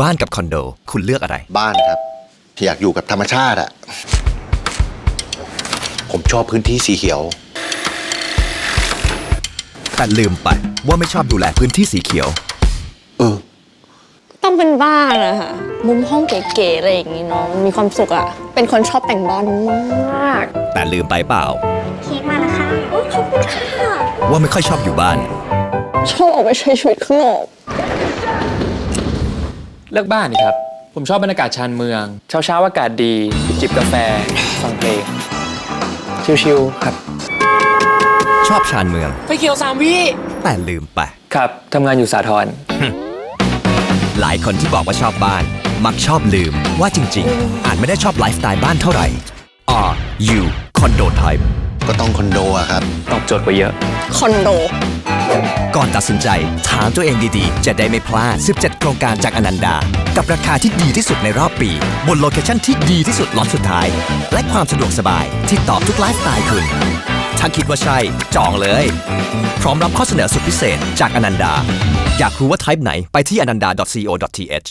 บ้านกับคอนโด คุณเลือกอะไร บ้านครับ อยากอยู่กับธรรมชาติอะผมชอบพื้นที่สีเขียว แต่ลืมไปว่าไม่ชอบดูแลพื้นที่สีเขียว เออ ต้องเป็นบ้านอะค่ะ มุมห้องเก๋ๆอะไรอย่างงี้เนาะมันมีความสุขอะเป็นคนชอบแต่งบ้านมาก แต่ลืมไปเปล่า เค้กมาแล้วค่ะโอ้ขอบคุณค่ะ ว่าไม่ค่อยชอบอยู่บ้าน ชอบออกไปใช้ชีวิตข้างนอก เลือกบ้านนี่ครับ ผมชอบบรรยากาศชานเมือง เช้าเช้าๆอากาศดี จิบกาแฟ ฟังเพลง ชิลๆ ครับ ชอบชานเมืองไฟเขียวสามวิ แต่ลืมไป ครับทำงานอยู่สาทรหลายคนที่บอกว่าชอบบ้าน มักชอบลืมว่าจริง ๆ อาจไม่ได้ชอบไลฟ์สไตล์บ้านเท่าไหร่ R U Condo Type ก็ต้องคอนโดอะครับ ตอบโจทย์กว่าเยอะ คอนโด ก่อนตัดสินใจ ถามตัวเองดีๆ จะได้ไม่พลาด 17 โครงการจากอนันดา กับราคาที่ดีที่สุดในรอบปี บนโลเคชั่นที่ดีที่สุดล็อตสุดท้าย และความสะดวกสบายที่ตอบทุกไลฟ์สไตล์คุณถ้าคิดว่าใช่ จองเลย พร้อมรับข้อเสนอสุดพิเศษจากอนันดา อยากรู้ว่า type ไหนไปที่ ananda.co.th